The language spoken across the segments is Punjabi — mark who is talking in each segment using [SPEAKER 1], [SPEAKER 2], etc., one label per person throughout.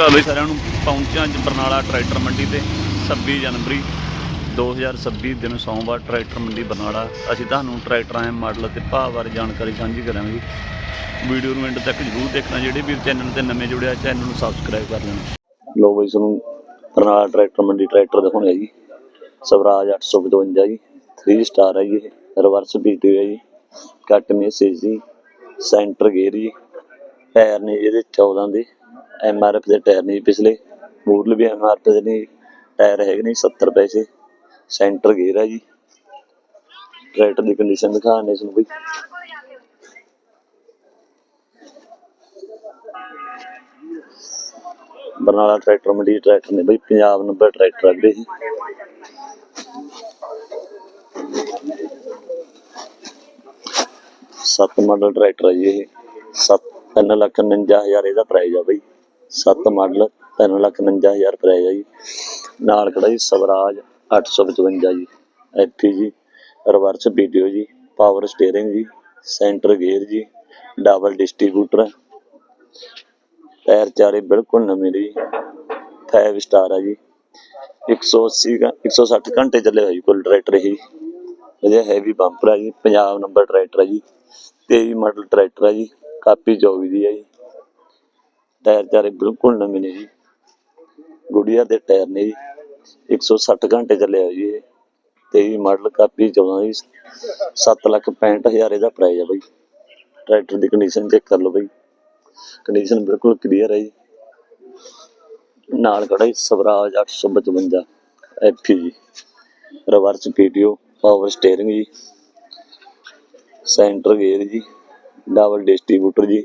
[SPEAKER 1] ਸਾਰਿਆਂ ਨੂੰ ਪਹੁੰਚਿਆ ਅੱਜ ਬਰਨਾਲਾ ਟਰੈਕਟਰ ਮੰਡੀ ਤੇ 26 ਜਨਵਰੀ 2026 ਦਿਨ ਸੋਮਵਾਰ ਟਰੈਕਟਰ ਮੰਡੀ ਬਰਨਾਲਾ। ਅਸੀਂ ਤੁਹਾਨੂੰ ਟਰੈਕਟਰਾਂ ਦੇ ਮਾਡਲ ਅਤੇ ਭਾਅ ਬਾਰੇ ਜਾਣਕਾਰੀ ਸਾਂਝੀ ਕਰਾਂਗੇ। ਵੀਡੀਓ ਨੂੰ ਐਂਡ ਤੱਕ ਜਰੂਰ ਦੇਖਣਾ ਜਿਹੜੇ ਵੀਰ ਚੈਨਲ ਤੇ ਨਵੇਂ ਜੁੜਿਆ ਚੈਨਲ ਨੂੰ ਸਬਸਕ੍ਰਾਈਬ ਕਰ ਲੈਣਾ।
[SPEAKER 2] ਲੋ ਬਈ ਤੁਹਾਨੂੰ ਬਰਨਾਲਾ ਟਰੈਕਟਰ ਮੰਡੀ ਟਰੈਕਟਰ ਦਿਖਾਉਣੇ ਜੀ। ਸਵਰਾਜ 855 ਜੀ 3 ਸਟਾਰ ਹੈ ਜੀ ਇਹ ਰਿਵਰਸ ਬੀਟੀ ਹੈ ਜੀ ਕੱਟ ਮੈਸੇਜ ਜੀ ਸੈਂਟਰ ਗੇਅਰ ਜੀ ਟਾਇਰ ਨੇ ਇਹਦੇ 14 ਦੇ। ਐਮ ਆਰ ਐਫ ਦੇ ਟਾਇਰ ਨੇ ਜੀ ਪਿਛਲੇ। ਮੂਰਲ ਵੀ ਐਮ ਆਰ ਦੇ ਨੇ। ਟਾਇਰ ਹੈਗੇ ਨੇ 70 ਪੈਸੇ। ਸੈਂਟਰ ਗੇਅਰ ਹੈ ਜੀ। ਟਰੈਕਟਰ ਦੀ ਕੰਡੀਸ਼ਨ ਦਿਖਾਣੇ ਤੁਹਾਨੂੰ ਬਈ। ਬਰਨਾਲਾ ਟਰੈਕਟਰ ਮੰਡੀ ਟਰੈਕਟਰ ਨੇ ਬਈ। ਪੰਜਾਬ ਨੰਬਰ ਟਰੈਕਟਰ ਆ ਵੀਰੇ ਸੱਤ ਮਾਡਲ ਟਰੈਕਟਰ ਹੈ ਜੀ ਇਹ। ਸੱਤ ਤਿੰਨ ਲੱਖ ਉਣੰਜਾ ਹਜ਼ਾਰ ਇਹਦਾ ਪ੍ਰਾਈਸ ਆ ਬਈ। ਸੱਤ ਮਾਡਲ, ਤਿੰਨ ਲੱਖ ਉਣੰਜਾ ਹਜ਼ਾਰ ਪ੍ਰਾਈਸ ਆ ਜੀ। ਨਾਲ ਖੜਾ ਜੀ ਸਵਰਾਜ 855 ਜੀ। ਐਫੀ ਜੀ ਰਿਵਰਸ ਵੀਡੀਓ ਜੀ ਪਾਵਰ ਸਟੀਅਰਿੰਗ ਜੀ ਸੈਂਟਰ ਗੇਅਰ ਜੀ ਡਬਲ ਡਿਸਟ੍ਰੀਬਿਊਟਰ ਟਾਇਰ ਚਾਰੇ ਬਿਲਕੁਲ ਨਵੇਂ ਨੇ ਜੀ। 5 ਸਟਾਰ ਆ ਜੀ। 180 ਘੰ- 160 ਘੰਟੇ ਚੱਲੇ ਹੋਏ ਜੀ ਕੁੱਲ ਟਰੈਕਟਰ ਇਹ। ਅਜੇ ਹੈਵੀ ਬੰਪਰ ਆ ਜੀ, ਪੰਜਾਬ ਨੰਬਰ ਟਰੈਕਟਰ ਆ ਜੀ। 23 ਮਾਡਲ ਟਰੈਕਟਰ ਆ ਜੀ, ਕਾਪੀ 24 ਦੀ ਆ ਜੀ। ਟਾਇਰ ਚਾਰੇ ਬਿਲਕੁਲ ਨਵੇਂ ਨੇ ਜੀ। ਗੁੜੀਆ ਦੇ ਟਾਇਰ ਨੇ ਜੀ। 160 ਘੰਟੇ ਚੱਲੇ ਜੀ ਇਹ। 23 ਮਾਡਲ ਕਾਪੀ 14 ਜੀ 7 ਲੱਖ 65 ਹਜ਼ਾਰ ਇਹਦਾ ਪ੍ਰਾਈਸ ਆ ਬਈ। ਟਰੈਕਟਰ ਦੀ ਕੰਡੀਸ਼ਨ ਚੈੱਕ ਕਰ ਲਓ ਬਈ। ਕੰਡੀਸ਼ਨ ਬਿਲਕੁਲ ਕਲੀਅਰ ਹੈ ਜੀ। ਨਾਲ ਖੜਾ ਜੀ, ਸਵਰਾਜ 855 ਐਫੀ ਜੀ। ਰਿਵਰਸ ਪੀਟੀਓ ਪਾਵਰ ਸਟੀਅਰਿੰਗ ਜੀ। ਸੈਂਟਰ ਗੇਅਰ ਜੀ। ਡਬਲ ਡਿਸਟ੍ਰੀਬਿਊਟਰ ਜੀ।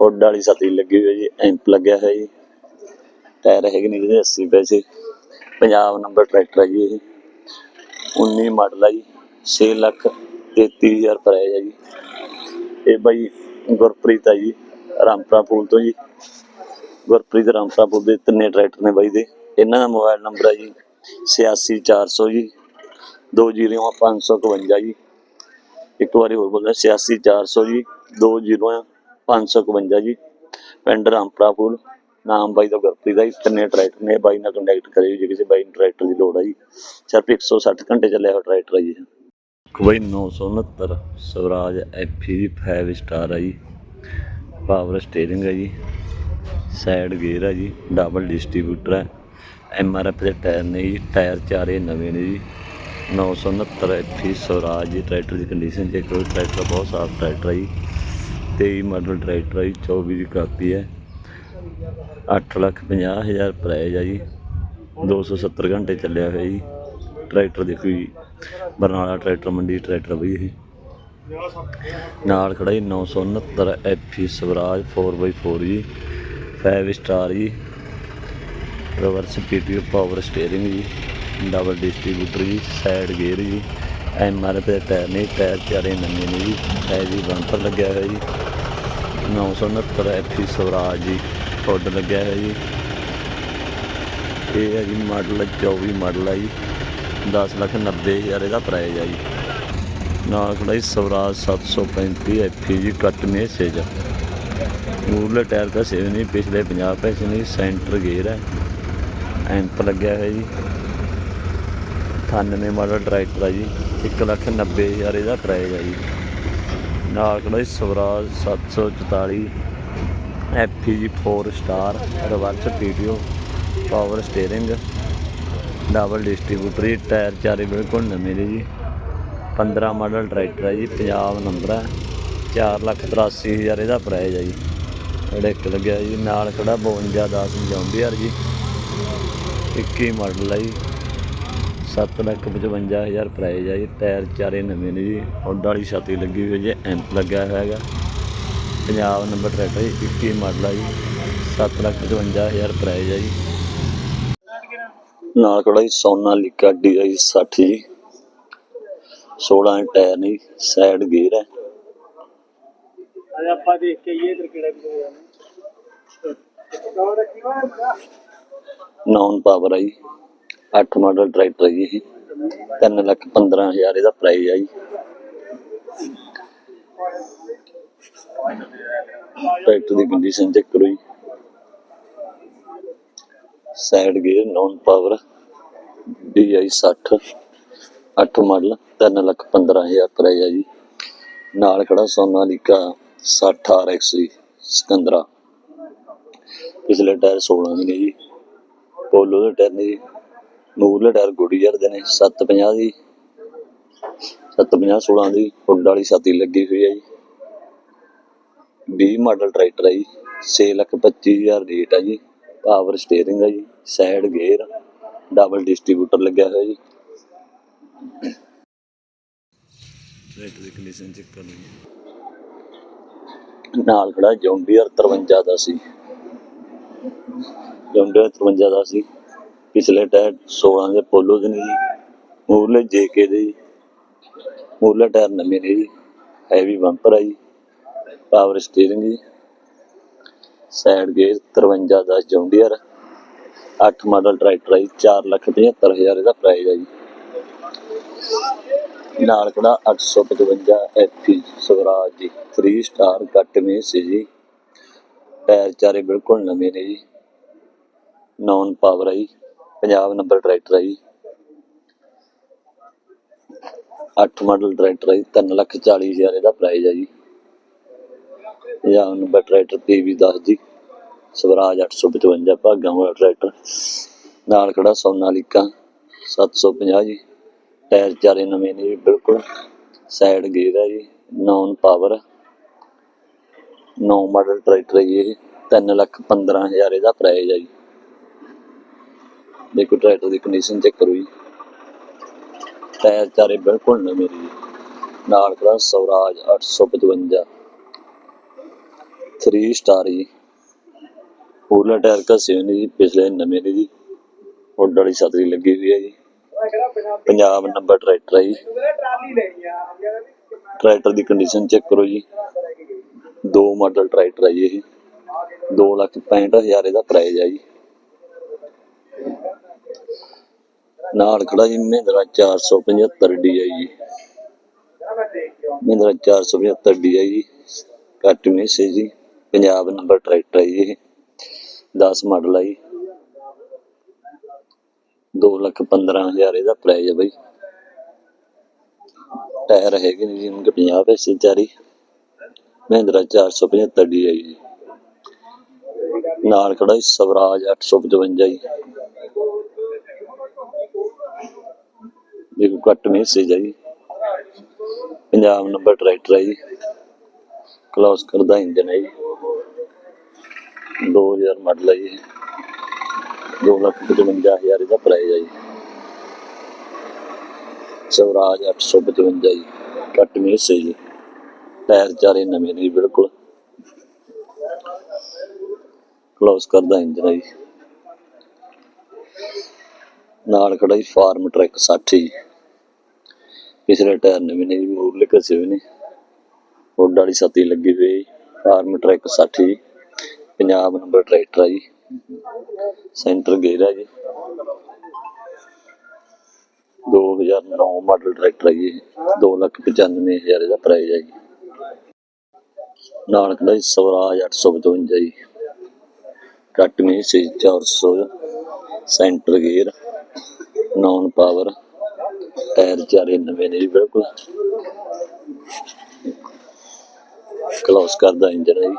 [SPEAKER 2] ਹੁੱਡ ਵਾਲੀ ਸਤੀ ਲੱਗੀ ਹੋਈ ਹੈ ਜੀ ਐਂਪ ਲੱਗਿਆ ਹੋਇਆ ਜੀ। ਟਾਇਰ ਹੈਗੇ ਨੇ ਜਿਹਦੇ 80 ਪੈਸੇ। ਪੰਜਾਬ ਨੰਬਰ ਟਰੈਕਟਰ ਹੈ ਜੀ ਇਹ। 19 ਮਾਡਲ ਹੈ ਜੀ 6 ਲੱਖ 33000 ਪ੍ਰਾਈਸ ਹੈ ਜੀ। ਇਹ ਬਾਈ ਗੁਰਪ੍ਰੀਤ ਹੈ ਜੀ, ਰਾਮਪੁਰਾ ਪੁਲ ਤੋਂ ਜੀ। ਗੁਰਪ੍ਰੀਤ ਰਾਮਪੁਰਾ ਪੁਲ ਦੇ ਤਿੰਨੇ ਟਰੈਕਟਰ ਨੇ ਬਾਈ ਦੇ। ਇਹਨਾਂ ਦਾ ਮੋਬਾਈਲ ਨੰਬਰ ਹੈ ਜੀ 86400 ਜੀ। 200552 ਜੀ। ਇੱਕ ਵਾਰੀ ਹੋਰ ਬੋਲਦਾ 86400 ਜੀ 200552 ਜੀ, ਪਿੰਡ ਰਾਮਪੁਰਾ ਪੁਲ ਨਾਮ ਬਾਈ ਦਾ ਗੁਰਪ੍ਰੀਤ ਦਾ ਜੀ, ਤਿੰਨੇ ਟਰੈਕਟਰ ਨੇ, ਬਾਈ ਨਾਲ ਕੰਟੈਕਟ ਕਰਿਓ ਜੇ, ਕਿਸੇ ਬਾਈ ਨੂੰ ਟਰੈਕਟਰ ਦੀ ਲੋੜ ਆ ਜੀ। ਸਿਰਫ 160 ਘੰਟੇ ਚੱਲਿਆ ਹੋਇਆ ਟਰੈਕਟਰ ਆ ਜੀ।
[SPEAKER 1] ਕੋਈ 969 ਸਵਰਾਜ ਐਫੀ 5 ਸਟਾਰ ਆ ਜੀ। ਪਾਵਰ ਸਟੀਅਰਿੰਗ ਹੈ ਜੀ। ਸਾਈਡ ਗੇਅਰ ਹੈ ਜੀ ਡਬਲ ਡਿਸਟ੍ਰੀਬਿਊਟਰ ਹੈ ਐਮ ਆਰ ਐਫ ਦੇ ਟਾਇਰ ਨੇ ਜੀ ਟਾਇਰ ਚਾਰੇ ਨਵੇਂ ਨੇ ਜੀ। 969 ਐਫੀ ਸਵਰਾਜ ਜੀ ਟਰੈਕਟਰ ਦੀ ਕੰਡੀਸ਼ਨ ਚੈੱਕ ਕਰੋ ਟਰੈਕਟਰ ਬਹੁਤ ਸਾਫ਼ ਟਰੈਕਟਰ ਹੈ ਜੀ। 23 ਮਾਡਲ ਟਰੈਕਟਰ ਹੈ ਜੀ 24 ਦੀ ਕਾਪੀ ਹੈ। 8 ਲੱਖ 50 ਹਜ਼ਾਰ ਪ੍ਰਾਈਜ਼ ਹੈ ਜੀ। 270 ਘੰਟੇ ਚੱਲਿਆ ਹੋਇਆ ਜੀ। ਟਰੈਕਟਰ ਦੇਖੋ ਜੀ, ਬਰਨਾਲਾ ਟਰੈਕਟਰ, ਮੰਡੀ ਟਰੈਕਟਰ ਬਈ ਇਹ। ਨਾਲ ਖੜਾ ਜੀ 969 ਐਫੀ ਸਵਰਾਜ 4x4 ਜੀ। 5 ਸਟਾਰ ਜੀ। ਰਿਵਰਸ ਪੀਟੀਓ ਪਾਵਰ ਸਟੀਅਰਿੰਗ ਜੀ। ਡਬਲ ਡਿਸਟ੍ਰੀਬਿਊਟਰ ਜੀ। ਸਾਈਡ ਗੇਅਰ ਜੀ। ਐਮ ਆਰ ਦੇ ਟਾਇਰ ਨੇ ਟਾਇਰ ਚਾਰੇ ਨਵੇਂ ਨੇ ਜੀ ਹੈਵੀ ਬੰਪਰ ਲੱਗਿਆ ਹੋਇਆ ਜੀ। 969 ਐਫੀ ਸਵਰਾਜ ਜੀ ਹੁੱਡ ਲੱਗਿਆ ਹੋਇਆ ਜੀ। ਇਹ ਹੈ ਜੀ ਮਾਡਲ 24 ਮਾਡਲ ਹੈ ਜੀ। 10 ਲੱਖ 90 ਹਜ਼ਾਰ ਇਹਦਾ ਪ੍ਰਾਈਸ ਹੈ ਜੀ। ਨਾਲ ਖੜਾ ਜੀ ਸਵਰਾਜ 735 ਐਫੀ ਜੀ ਕੱਟ ਮੈਸੇਜ ਮੂਰਲੇ ਟਾਇਰ ਦਾ ਸੇਵ ਨਹੀਂ, ਪਿਛਲੇ 50 ਪੈਸੇ ਨਹੀਂ, ਸੈਂਟਰ ਗੇਅਰ ਹੈ। ਐਂਪ ਲੱਗਿਆ ਹੋਇਆ ਜੀ। 98 ਮਾਡਲ ਟਰੈਕਟਰ ਆ ਜੀ 1 ਲੱਖ 90 ਹਜ਼ਾਰ ਇਹਦਾ ਪ੍ਰਾਈਸ ਆ ਜੀ। ਨਾਲ ਖੜਾ ਜੀ ਸਵਰਾਜ 744 ਐਫੀ ਜੀ 4 star reverse PTO power steering double distributor ਜੀ ਟਾਇਰ ਚਾਰੇ ਬਿਲਕੁਲ ਨਵੇਂ ਨੇ ਜੀ। 15 ਮਾਡਲ ਟਰੈਕਟਰ ਹੈ ਜੀ, ਪੰਜਾਬ ਨੰਬਰ ਹੈ। 4 ਲੱਖ 83 ਹਜ਼ਾਰ ਇਹਦਾ ਪ੍ਰਾਈਸ ਹੈ ਜੀ। ਡੈਕ ਲੱਗਿਆ ਜੀ, ਨਾਲ ਖੜਾ 52 10 ਜਾਂਦੀ ਯਾਰ ਜੀ। 21 ਮਾਡਲ ਹੈ ਜੀ। 7 ਲੱਖ 55 ਹਜ਼ਾਰ ਪ੍ਰਾਈਸ ਹੈ ਜੀ ਟਾਇਰ ਚਾਰੇ ਨਵੇਂ ਨੇ ਜੀ ਹੁੱਡ ਵਾਲੀ ਛਾਤੀ ਲੱਗੀ ਹੋਈ ਹੈ ਜੀ ਐਂਪ ਲੱਗਿਆ ਹੋਇਆ ਹੈਗਾ ਪੰਜਾਬ ਨੰਬਰ ਟਰੈਕਟਰ ਜੀ 21 ਮਾਡਲ ਹੈ ਜੀ 7 ਲੱਖ 55 ਹਜ਼ਾਰ ਪ੍ਰਾਈਸ ਹੈ ਜੀ।
[SPEAKER 2] ਨਾਲ ਖੜਾ ਜੀ ਸੋਨਾਲੀਕਾ ਡੀਆਈ 60 ਜੀ। 16 ਇੰਚ ਟਾਇਰ ਨੇ ਸਾਈਡ ਗੇਅਰ ਹੈ
[SPEAKER 3] ਅੱਜ ਆਪਾਂ ਦੇਖ ਕੇ ਇਧਰ ਕਿਹੜਾ ਹੋਇਆ।
[SPEAKER 2] ਨੌਨ ਪਾਵਰ ਜੀ। 8 ਮਾਡਲ ਟਰੈਕਟਰ ਹੈ ਜੀ ਇਹ। 3 ਲੱਖ 15 ਹਜ਼ਾਰ ਇਹਦਾ ਪ੍ਰਾਈਸ ਹੈ ਜੀ। ਟਰੈਕਟਰ ਦੀ ਕੰਡੀਸ਼ਨ ਚੈੱਕ ਕਰੋ ਜੀ।
[SPEAKER 1] Side gear non power DI 60 8 model 3 lakh 15000 price ਹੈ ਜੀ। ਨਾਲ ਖੜਾ ਸੋਨਾਲੀਕਾ 60 RX ਜੀ, ਸਿਕੰਦਰਾ। ਪਿਛਲੇ ਟਾਇਰ 16 ਦੇ ਨੇ ਜੀ। ਪੋਲੋ ਦੇ ਟਾਇਰ ਨੇ ਜੀ। ਮੂਰਲੇ ਟਾਇਰ ਗੁਡੀਅਰ ਦੇ ਨੇ 750 ਦੀ 750 16 ਦੀ ਹੁੱਡ ਵਾਲੀ ਛਾਤੀ ਲੱਗੀ ਹੋਈ ਹੈ ਜੀ। 20 ਮਾਡਲ ਟਰੈਕਟਰ ਹੈ ਜੀ 6 ਲੱਖ 25000 ਰੇਟ ਹੈ ਜੀ। ਪਾਵਰ ਸਟੀਅਰਿੰਗ ਹੈ ਜੀ ਸਾਈਡ ਗੇਅਰ ਡਬਲ ਡਿਸਟ੍ਰੀਬਿਊਟਰ ਲੱਗਿਆ ਹੋਇਆ ਜੀ।
[SPEAKER 4] ਟਰੈਕਟਰ ਦੀ ਕੰਡੀਸ਼ਨ ਚੈੱਕ ਕਰ ਲਈ
[SPEAKER 1] ਨਾਲ ਖੜਾ ਜੌਂਡੀਅਰ 53 ਦਾ ਸੀ। ਜੌਂਡੀਅਰ 53 ਦਾ ਸੀ। ਪਿਛਲੇ ਟਾਇਰ 16 ਦੇ ਪੋਲੋ ਦੇ ਨੇ ਜੀ, ਮੂਰਲੇ ਜੇਕੇ ਦੇ ਜੀ, ਮੂਰਲੇ ਟਾਇਰ ਨਵੇਂ ਨੇ ਜੀ ਹੈਵੀ ਬੰਪਰ ਆ ਜੀ ਪਾਵਰ ਸਟੀਅਰਿੰਗ ਜੀ ਸਾਈਡ ਗੇਅਰ 53 ਦਾ ਜੌਂਡੀਅਰ 8 ਮਾਡਲ ਟਰੈਕਟਰ ਹੈ ਜੀ 475000 ਇਹਦਾ ਪ੍ਰਾਈਸ ਹੈ ਜੀ। ਨਾਲ ਖੜਾ 855 ਐਫੀ ਸਵਰਾਜ ਜੀ 3 ਸਟਾਰ ਕੱਟ ਮੇਸ ਸੀ ਜੀ, ਟਾਇਰ ਚਾਰੇ ਬਿਲਕੁਲ ਨਵੇਂ ਨੇ ਜੀ ਨੌਨ ਪਾਵਰ ਹੈ ਜੀ। ਪੰਜਾਬ ਨੰਬਰ ਟਰੈਕਟਰ ਹੈ ਜੀ। 8 ਮਾਡਲ ਟਰੈਕਟਰ ਹੈ ਜੀ 3 ਲੱਖ 40 ਹਜ਼ਾਰ ਇਹਦਾ ਪ੍ਰਾਈਸ ਹੈ ਜੀ। ਪੰਜਾਬ ਨੰਬਰ ਟਰੈਕਟਰ ਪੀਵੀ 10 ਜੀ ਸਵਰਾਜ 855 ਭਾਗਾਂ ਵਾਲਾ ਟਰੈਕਟਰ ਨਾਲ ਖੜਾ ਸੋਨਾਲੀਕਾ 750 ਜੀ। ਟਾਇਰ ਚਾਰੇ ਨਵੇਂ ਨੇ ਜੀ, ਬਿਲਕੁਲ। ਸਾਈਡ ਗੇਅਰ ਹੈ ਜੀ ਨੌਨ ਪਾਵਰ ਨੌ ਮਾਡਲ ਟਰੈਕਟਰ ਹੈ ਜੀ ਇਹ 3 ਲੱਖ 15 ਹਜ਼ਾਰ ਇਹਦਾ ਪ੍ਰਾਈਸ ਹੈ ਜੀ। ਦੇਖੋ ਟਰੈਕਟਰ ਦੀ ਕੰਡੀਸ਼ਨ ਚੈੱਕ ਕਰੋ ਜੀ। ਟਾਇਰ ਚਾਰੇ ਬਿਲਕੁਲ ਨਵੇਂ ਨੇ ਨਾਲ ਖੜਾ ਸਵਰਾਜ 855 3 ਸਟਾਰ ਜੀ। ਪੂਰਾ ਟਾਇਰ ਘਸੇ ਹੋਏ ਜੀ, ਪਿਛਲੇ ਨਵੇਂ ਨੇ ਜੀ। ਹੁੱਡ ਵਾਲੀ ਛਤਰੀ ਲੱਗੀ ਹੋਈ ਹੈ ਜੀ। ਪੰਜਾਬ ਨੰਬਰ ਟਰੈਕਟਰ ਹੈ ਜੀ। ਟਰੈਕਟਰ ਦੀ ਕੰਡੀਸ਼ਨ ਚੈੱਕ ਕਰੋ ਜੀ। ਦੋ ਮਾਡਲ ਟਰੈਕਟਰ ਹੈ ਜੀ ਇਹ। 2 ਲੱਖ 65000 ਇਹਦਾ ਪ੍ਰਾਈਸ ਹੈ ਜੀ। ਨਾਲ ਖੜਾ ਜੀ, ਮਹਿੰਦਰਾ 475 DI ਜੀ। ਮਹਿੰਦਰਾ 475 DI ਜੀ। ਕੱਟ ਮੈਸੇਜ ਜੀ। ਪੰਜਾਬ ਨੰਬਰ ਟਰੈਕਟਰ ਹੈ ਜੀ 10 ਮਾਡਲ ਹੈ ਜੀ। 2 ਲੱਖ 15000 ਇਹਦਾ ਪ੍ਰਾਈਸ ਹੈ ਬਈ। ਟਾਇਰ ਹੈਗੇ ਨੇ ਜੀ ਉਹਨਾਂ ਦੇ 50 ਪੈਸੇ ਚਾਰੀ। ਮਹਿੰਦਰਾ 475 ਦੀ ਜੀ। ਨਾਲ ਖੜਾ ਜੀ ਸਵਰਾਜ 855 ਜੀ। ਦੇਖੋ ਕੱਟ ਮੈਸੇਜ ਹੈ ਜੀ ਪੰਜਾਬ ਨੰਬਰ ਟਰੈਕਟਰ ਹੈ ਜੀ ਕਲੋਸ ਕਰਦਾ ਇੰਜਨ ਹੈ ਜੀ 2000 ਮਾਡਲ ਹੈ ਜੀ 2 ਲੱਖ 55000 ਇਹਦਾ ਪ੍ਰਾਈਸ ਹੈ ਜੀ ਸਵਰਾਜ 855 ਜੀ। ਕੱਟ ਮੇਸੇ ਜੀ। ਟਾਇਰ ਚਾਰੇ ਨਵੇਂ ਨੇ ਬਿਲਕੁਲ। ਕਲੋਸ ਕਰਦਾ ਇੰਜਨ ਹੈ ਜੀ ਨਾਲ ਖੜਾ ਜੀ ਫਾਰਮ ਟਰੈਕ 60 ਜੀ ਪਿਛਲੇ ਟਾਇਰ ਨਵੇਂ ਨੇ ਜੀ ਮੂਰਲੇ ਘਸੇ ਹੋਏ ਨੇ ਹੁੱਡ ਵਾਲੀ ਛਾਤੀ ਲੱਗੀ ਹੋਈ ਜੀ ਫਾਰਮ ਟਰੈਕ 60 ਜੀ ਪੰਜਾਬ ਨੰਬਰ ਟਰੈਕਟਰ ਆ ਜੀ। ਸੈਂਟਰ ਗੇਅਰ ਹੈ ਜੀ। 2009 ਮਾਡਲ ਟਰੈਕਟਰ ਹੈ ਜੀ। ਇਹ 295000 ਇਹਦਾ ਪ੍ਰਾਈਸ ਹੈ ਜੀ। ਨਾਲ ਖੜਾ ਜੀ ਸਵਰਾਜ 855 ਜੀ। ਕੱਟ ਮੇ ਸੀ 400 centre gear. Non power tyre ਚਾਰੇ ਨਵੇਂ ਨੇ ਜੀ, ਬਿਲਕੁਲ। ਕਲੋਸ ਕਰਦਾ ਇੰਜਨ ਹੈ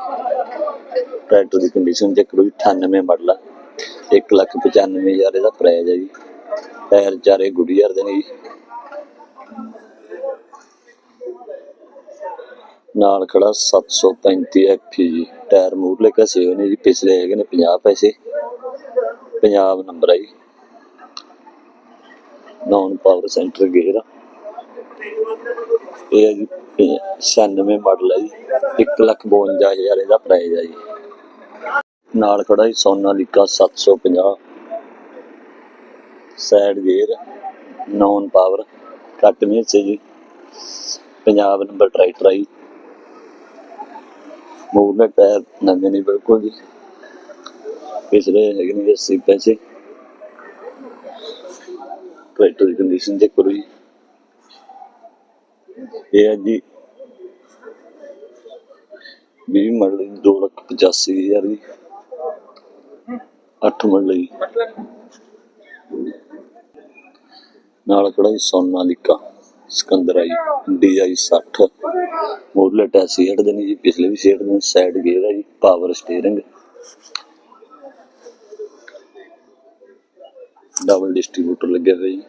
[SPEAKER 1] ਟਰੈਕਟਰ ਦੀ ਕੰਡੀਸ਼ਨ ਚੈੱਕ ਕਰੋ 98 ਮਾਡਲ ਆ। 1 ਲੱਖ 95000 ਇਹਦਾ ਪ੍ਰਾਈਸ ਹੈ ਜੀ। ਟਾਇਰ ਚਾਰੇ ਗੁਡੀਅਰ ਦੇ ਨੇ ਜੀ। ਨਾਲ ਖੜਾ 735 ਐਫੀ ਜੀ ਟਾਇਰ ਮੂਰਲੇ ਘਸੇ ਹੋਏ ਨੇ ਜੀ, ਪਿਛਲੇ ਹੈਗੇ ਨੇ 50 ਪੈਸੇ। ਪੰਜਾਬ ਨੰਬਰ ਹੈ ਜੀ। ਨੌਨ ਪਾਵਰ ਸੈਂਟਰ ਗੇਅਰ ਇਹ ਹੈ ਜੀ 96 ਮਾਡਲ ਹੈ ਜੀ 1 ਲੱਖ 52000 ਇਹਦਾ ਪ੍ਰਾਈਸ ਹੈ ਜੀ। ਨਾਲ ਖੜਾ ਜੀ Sonalika 750 side gear non power ਕੱਟ ਮੇਸੇ ਜੀ। ਪੰਜਾਬ ਨੰਬਰ ਟਰੈਕਟਰ ਆਈ ਮੂਵਮੈਂਟ ਪੈਰ ਨਵੇਂ ਨਹੀਂ, ਬਿਲਕੁਲ ਜੀ। ਪਿਛਲੇ ਹੈਗੇ ਨੇ 80 ਪੈਸੇ ਟਰੈਕਟਰ ਦੀ ਕੰਡੀਸ਼ਨ ਚੈੱਕ ਕਰੋ ਜੀ। ਇਹ ਹੈ ਜੀ 20 ਮਾਡਲ 2 ਲੱਖ 85 ਹਜ਼ਾਰ ਜੀ।
[SPEAKER 2] ਅੱਠ ਮਾਡਲ। ਜੀ ਨਾਲ ਖੜਾ ਜੀ ਸੋਨਾਲੀਕਾ ਸਿਕੰਦਰ ਆ ਜੀ ਡੀਆਈ 60 ਮੋਰਲੇ ਟੈਸ ਸੀਟ ਦੇ ਨੇ ਜੀ, ਪਿਛਲੇ ਵੀ ਸੀਟ ਦੇ ਸਾਈਡ ਗੇਅਰ ਆ ਜੀ ਪਾਵਰ ਸਟੀਅਰਿੰਗ ਡਬਲ ਡਿਸਟ੍ਰੀਬਿਊਟਰ ਲੱਗਿਆ ਹੋਇਆ ਜੀ।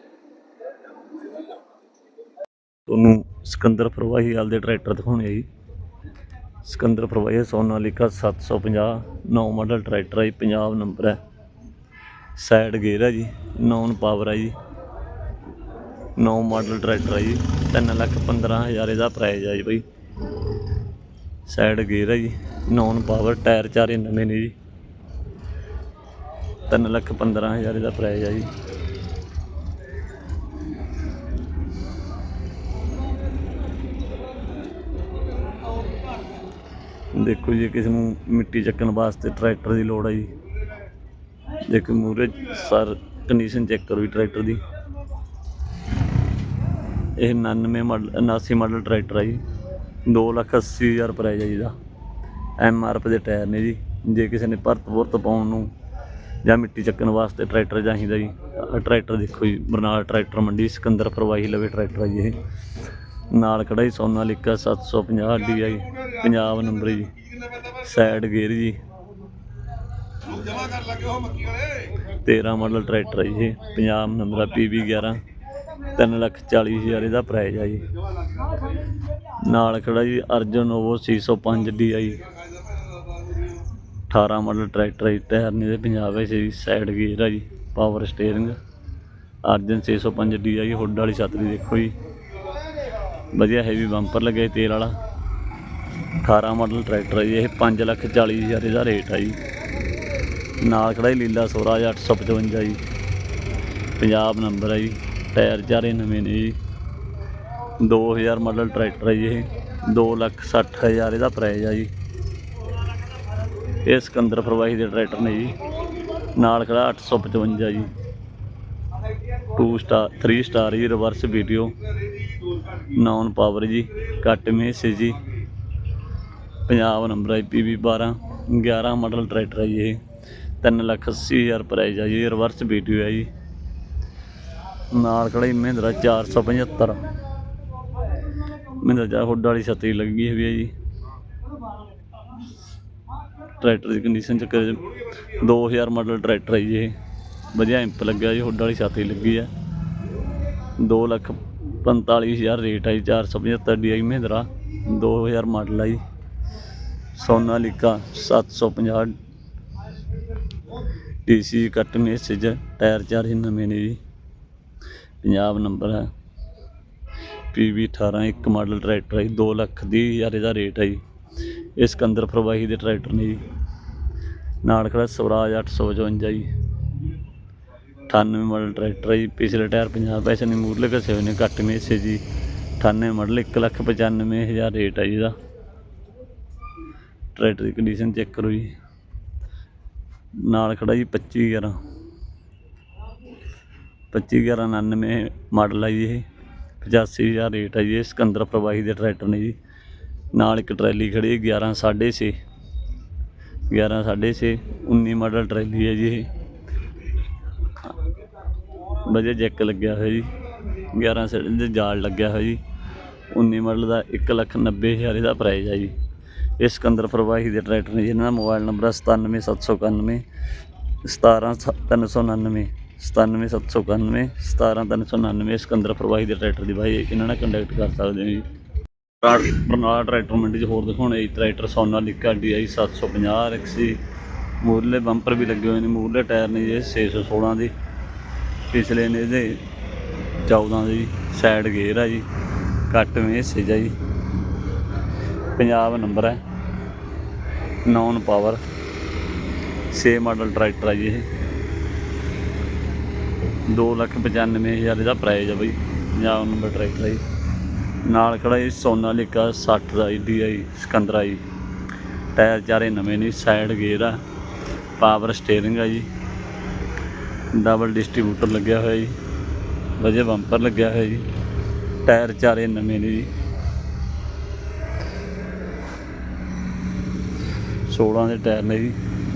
[SPEAKER 1] ਤੁਹਾਨੂੰ ਸਿਕੰਦਰ ਪ੍ਰਵਾਹੀ ਵਾਲ ਦੇ ਟਰੈਕਟਰ ਦਿਖਾਉਣੇ ਆ ਜੀ। ਸਿਕੰਦਰ ਪ੍ਰਵਾਹੀ ਸੋਨਾਲੀਕਾ 750 ਨੌ ਮਾਡਲ ਟਰੈਕਟਰ ਹੈ ਜੀ ਪੰਜਾਬ ਨੰਬਰ ਹੈ। ਸਾਈਡ ਗੇਅਰ ਹੈ ਜੀ ਨੌਨ ਪਾਵਰ ਹੈ ਜੀ। ਨੌ ਮਾਡਲ ਟਰੈਕਟਰ ਹੈ ਜੀ 3 ਲੱਖ 15 ਹਜ਼ਾਰ ਇਹਦਾ ਪ੍ਰਾਈਸ ਹੈ ਜੀ ਬਈ। ਸਾਈਡ ਗੇਅਰ ਹੈ ਜੀ ਨੌਨ ਪਾਵਰ ਟਾਇਰ ਚਾਰੇ ਨਵੇਂ ਨੇ ਜੀ। 3 ਲੱਖ 15 ਹਜ਼ਾਰ ਇਹਦਾ ਪ੍ਰਾਈਜ਼ ਆ ਜੀ। ਦੇਖੋ ਜੀ, ਕਿਸੇ ਨੂੰ ਮਿੱਟੀ ਚੱਕਣ ਵਾਸਤੇ ਟਰੈਕਟਰ ਦੀ ਲੋੜ ਹੈ ਜੀ। ਦੇਖੋ ਮੂਰੇ ਸਰ ਕੰਡੀਸ਼ਨ ਚੈੱਕ ਕਰੋ ਜੀ ਟਰੈਕਟਰ ਦੀ। ਇਹ 99 ਮਾਡਲ 79 ਮਾਡਲ ਟਰੈਕਟਰ ਹੈ ਜੀ। 2 ਲੱਖ 80 ਹਜ਼ਾਰ ਪ੍ਰਾਈਸ ਹੈ ਜੀ ਦਾ ਐਮ ਆਰ ਪੀ ਦੇ ਟਾਇਰ ਨੇ ਜੀ। ਜੇ ਕਿਸੇ ਨੇ ਭਰਤ ਭੁਰਤ ਪਾਉਣ ਨੂੰ ਜਾਂ ਮਿੱਟੀ ਚੱਕਣ ਵਾਸਤੇ ਟਰੈਕਟਰ ਚਾਹੀਦਾ ਜੀ। ਟਰੈਕਟਰ ਦੇਖੋ ਜੀ, ਬਰਨਾਲਾ ਟਰੈਕਟਰ ਮੰਡੀ ਸਿਕੰਦਰ ਪ੍ਰਵਾਹੀ ਲਵੇ ਟਰੈਕਟਰ ਹੈ ਜੀ ਇਹ। ਨਾਲ ਖੜਾ ਜੀ ਸੋਨਾਲੀਕਾ 750 DI ਪੰਜਾਬ ਨੰਬਰ ਜੀ। ਸਾਈਡ ਗੇਅਰ ਜੀ। 13 ਮਾਡਲ ਟਰੈਕਟਰ ਹੈ ਜੀ ਇਹ, ਪੰਜਾਬ ਨੰਬਰ ਆ PB 11 3 ਲੱਖ 40 ਹਜ਼ਾਰ ਇਹਦਾ ਪ੍ਰਾਈਜ਼ ਆ ਜੀ। ਨਾਲ ਖੜਾ ਜੀ ਅਰਜਨ ਉਹ 605 DI 18 ਮਾਡਲ ਟਰੈਕਟਰ ਹੈ ਜੀ, ਟਾਇਰ ਨੇ ਦੇ ਪੰਜਾਬ ਵਿੱਚ ਜੀ ਸਾਈਡ ਗੇਅਰ ਆ ਜੀ ਪਾਵਰ ਸਟੀਅਰਿੰਗ ਅਰਜਨ 605 ਜੀ ਹੁੱਡ ਵਾਲੀ ਛਤਰੀ ਦੇਖੋ ਜੀ। ਵਧੀਆ ਹੈਵੀ ਬੰਪਰ ਲੱਗਿਆ ਤੇਲ ਵਾਲਾ। 18 ਮਾਡਲ ਟਰੈਕਟਰ ਹੈ ਜੀ ਇਹ 5 ਲੱਖ 40 ਹਜ਼ਾਰ ਇਹਦਾ ਰੇਟ ਆ ਜੀ। ਨਾਲ ਖੜਾ ਜੀ ਲੀਲਾ ਸਵਰਾਜ 855 ਜੀ। ਪੰਜਾਬ ਨੰਬਰ ਹੈ ਜੀ ਟਾਇਰ ਚਾਰੇ ਨਵੇਂ ਨੇ ਜੀ। 2000 ਮਾਡਲ ਟਰੈਕਟਰ ਹੈ ਜੀ ਇਹ। 2 ਲੱਖ 60 ਹਜ਼ਾਰ ਇਹਦਾ ਪ੍ਰਾਈਸ ਆ ਜੀ। ਇਹ ਸਿਕੰਦਰ ਫਰਵਾਹੀ ਦੇ ਟਰੈਕਟਰ ਨੇ ਜੀ। ਨਾਲ ਖੜਾ 855 ਜੀ। 2 ਸਟਾਰ 3 ਸਟਾਰ ਜੀ ਰਿਵਰਸ ਵੀਡੀਓ ਨੌਨ ਪਾਵਰ ਜੀ ਕੱਟ ਮੇਸ ਜੀ। ਪੰਜਾਬ ਨੰਬਰ ਹੈ ਪੀਬੀ 12 11 ਮਾਡਲ ਟਰੈਕਟਰ ਹੈ ਜੀ ਇਹ। 3 ਲੱਖ 80 ਹਜ਼ਾਰ ਪ੍ਰਾਈਸ ਹੈ ਜੀ ਰਿਵਰਸ ਵੀਡੀਓ ਹੈ ਜੀ। ਨਾਲ ਖੜਾ ਜੀ ਮਹਿੰਦਰਾ 475 ਮਹਿੰਦਰਾ ਜਾ ਹੁੱਡ ਵਾਲੀ ਛਤਰੀ ਲੱਗੀ ਹੋਈ ਹੈ ਜੀ। ਟਰੈਕਟਰ ਦੀ ਕੰਡੀਸ਼ਨ ਚ 2000 ਮਾਡਲ ਟਰੈਕਟਰ ਹੈ ਜੀ ਇਹ। ਵਧੀਆ ਇੰਪ ਲੱਗਿਆ ਜੀ, ਹੁੱਡ ਵਾਲੀ ਛਾਤੀ ਲੱਗੀ ਹੈ 2 ਲੱਖ 45000 ਰੇਟ ਹੈ ਜੀ 475 DI ਮਹਿੰਦਰਾ 2000 ਮਾਡਲ ਹੈ ਜੀ। ਸੋਨਾਲੀਕਾ 750 ਡੀਸੀ ਕੱਟ ਮੈਸੇਜ ਟਾਇਰ ਚਾਰ ਹੀ ਨਵੇਂ ਨੇ ਜੀ। ਪੰਜਾਬ ਨੰਬਰ ਹੈ ਪੀਵੀ 18 ਇੱਕ ਮਾਡਲ ਟਰੈਕਟਰ ਹੈ ਜੀ 2 ਲੱਖ ਦੀ ਹਜ਼ਾਰ ਇਹਦਾ ਰੇਟ ਹੈ ਜੀ। ਇਹ ਸਿਕੰਦਰ ਪ੍ਰਵਾਹੀ ਦੇ ਟਰੈਕਟਰ ਨੇ ਜੀ। ਨਾਲ ਖੜਾ ਸਵਰਾਜ 855 ਜੀ। 98 ਮਾਡਲ ਟਰੈਕਟਰ ਹੈ ਜੀ। ਪਿਛਲੇ ਟਾਇਰ 50 ਪੈਸੇ ਨੇ ਮੂਰਲੇ ਘਸੇ ਹੋਏ ਨੇ ਕੱਟ ਮੇਸੇ ਜੀ। 98 ਮਾਡਲ 1 ਲੱਖ 95 ਹਜ਼ਾਰ ਰੇਟ ਹੈ ਜੀ ਇਹਦਾ। ਟਰੈਕਟਰ ਦੀ ਕੰਡੀਸ਼ਨ ਚੈੱਕ ਕਰੋ ਜੀ। ਨਾਲ ਖੜਾ ਜੀ 25 11 25 11 99 ਮਾਡਲ ਹੈ ਜੀ ਇਹ। 85000 ਰੇਟ ਹੈ ਜੀ ਇਹ ਸਿਕੰਦਰ ਪ੍ਰਵਾਹੀ ਦੇ ਟਰੈਕਟਰ ਨੇ ਜੀ। ਨਾਲ ਇੱਕ ਟਰੈਲੀ ਖੜੀ ਹੈ 11 6.5 11 6.5 19 ਮਾਡਲ ਟਰੈਲੀ ਹੈ ਜੀ ਇਹ। ਵਧੀਆ ਜੈਕ ਲੱਗਿਆ ਹੋਇਆ ਜੀ। 11 ਸਾਈਡ ਦੇ ਜਾਲ ਲੱਗਿਆ ਹੋਇਆ ਜੀ। 19 ਮਾਡਲ ਦਾ 1 ਲੱਖ 90 ਹਜ਼ਾਰ ਇਹਦਾ ਪ੍ਰਾਈਸ ਹੈ ਜੀ। ਇਹ ਸਿਕੰਦਰ ਪ੍ਰਵਾਹੀ ਦੇ ਟਰੈਕਟਰ ਨੇ ਜਿਹਨਾਂ ਦਾ ਮੋਬਾਈਲ ਨੰਬਰ ਹੈ 97791 17399 97791 17399 ਸਿਕੰਦਰ ਪ੍ਰਵਾਹੀ ਦੇ ਟਰੈਕਟਰ ਦੀ ਬਾਈ, ਇਹਨਾਂ ਨਾਲ ਕੰਟੈਕਟ ਕਰ ਸਕਦੇ ਹੋ ਜੀ। ਬਰਨਾਲਾ ਟਰੈਕਟਰ ਮੰਡੀ 'ਚ ਹੋਰ ਦਿਖਾਉਣੇ ਜੀ ਟਰੈਕਟਰ ਸੋਨਾਲੀਕਾ DI 750 RXC ਮੂਰਲੇ ਬੰਪਰ ਵੀ ਲੱਗੇ ਹੋਏ ਨੇ, ਮੂਰਲੇ ਟਾਇਰ ਨੇ ਜੀ 616 ਦੀ। ਪਿਛਲੇ ਨੇ ਇਹਦੇ 14 ਦੇ ਜੀ, ਸਾਈਡ ਗੇਅਰ ਆ ਜੀ, ਕੱਟ ਮੇਸੇਜ ਆ ਜੀ। ਪੰਜਾਬ ਨੰਬਰ ਹੈ ਨੌਨ ਪਾਵਰ 6 ਮਾਡਲ ਟਰੈਕਟਰ ਆ ਜੀ ਇਹ। 2 ਲੱਖ 95 ਹਜ਼ਾਰ ਇਹਦਾ ਪ੍ਰਾਈਸ ਆ ਬਈ ਪੰਜਾਬ ਨੰਬਰ ਟਰੈਕਟਰ ਆ ਜੀ। ਨਾਲ ਖੜਾ ਜੀ ਸੋਨਾਲੀਕਾ 60 ਦਾ DI ਸਿਕੰਦਰਾ ਜੀ ਟਾਇਰ ਚਾਰੇ ਨਵੇਂ ਨੇ, ਸਾਈਡ ਗੇਅਰ ਆ। ਪਾਵਰ ਸਟੀਅਰਿੰਗ ਆ ਜੀ। ਡਬਲ ਡਿਸਟ੍ਰੀਬਿਊਟਰ ਲੱਗਿਆ ਹੋਇਆ ਜੀ। ਵਜੇ ਬੰਪਰ ਲੱਗਿਆ ਹੋਇਆ ਜੀ। ਟਾਇਰ ਚਾਰੇ ਨਵੇਂ ਨੇ ਜੀ। 16 ਦੇ ਟਾਇਰ ਨੇ ਜੀ।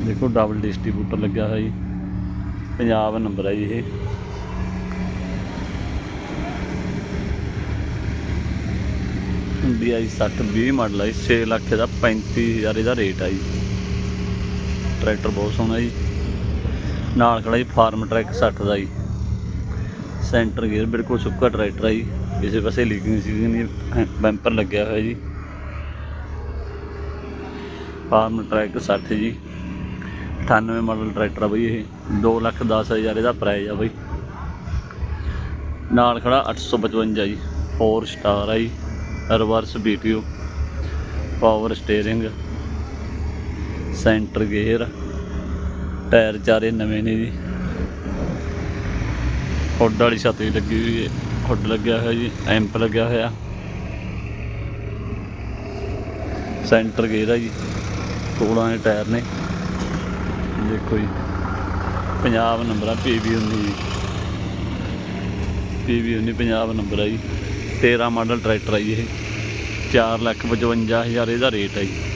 [SPEAKER 1] ਦੇਖੋ, ਡਬਲ ਡਿਸਟ੍ਰੀਬਿਊਟਰ ਲੱਗਿਆ ਹੋਇਆ ਜੀ। ਪੰਜਾਬ ਨੰਬਰ ਹੈ ਜੀ ਇਹ। ਇੰਡੀਆ ਜੀ 60 20 ਮਾਡਲ ਹੈ ਜੀ 6 ਲੱਖ ਦਾ 35000 ਇਹਦਾ ਰੇਟ ਆ ਜੀ। ਟਰੈਕਟਰ ਬਹੁਤ ਸੋਹਣਾ ਜੀ। ਨਾਲ ਖੜਾ ਜੀ ਫਾਰਮ ਟਰੈਕ 60 ਦਾ ਜੀ। ਸੈਂਟਰ ਗੇਅਰ ਬਿਲਕੁਲ ਸੁੱਕਾ ਟਰੈਕਟਰ ਆ ਜੀ। ਕਿਸੇ ਪਾਸੇ ਲੀਕਿੰਗ ਸੀ ਨਹੀਂ ਬੈਂਪਰ ਲੱਗਿਆ ਹੋਇਆ ਜੀ। ਫਾਰਮ ਟਰੈਕ 60 ਜੀ। 98 ਮਾਡਲ ਟਰੈਕਟਰ ਆ ਬਈ ਇਹ। 2 ਲੱਖ 10 ਹਜ਼ਾਰ ਇਹਦਾ ਪ੍ਰਾਈਸ ਆ ਬਈ। ਨਾਲ ਖੜਾ 855 ਜੀ। 4 ਸਟਾਰ ਆ ਜੀ। Reverse PTO power steering centre gear tyre ਚਾਰੇ ਨਵੇਂ ਨੇ ਜੀ। ਹੁੱਡ ਵਾਲੀ ਛੱਤ ਵੀ ਲੱਗੀ ਹੋਈ ਹੈ ਹੁੱਡ ਲੱਗਿਆ ਹੋਇਆ ਜੀ ਐਂਪ ਲੱਗਿਆ ਹੋਇਆ। ਸੈਂਟਰ ਗੇਅਰ ਆ ਜੀ 16 ਦੇ ਟਾਇਰ ਨੇ। ਦੇਖੋ ਜੀ, ਪੰਜਾਬ ਨੰਬਰ ਆ ਪੀਵੀ 19 ਜੀ ਪੀਵੀ 19 ਪੰਜਾਬ ਨੰਬਰ ਆ ਜੀ। 13 ਮਾਡਲ ਟਰੈਕਟਰ ਆ ਜੀ ਇਹ। 4 ਲੱਖ 55 ਹਜ਼ਾਰ ਇਹਦਾ ਰੇਟ ਹੈ ਜੀ।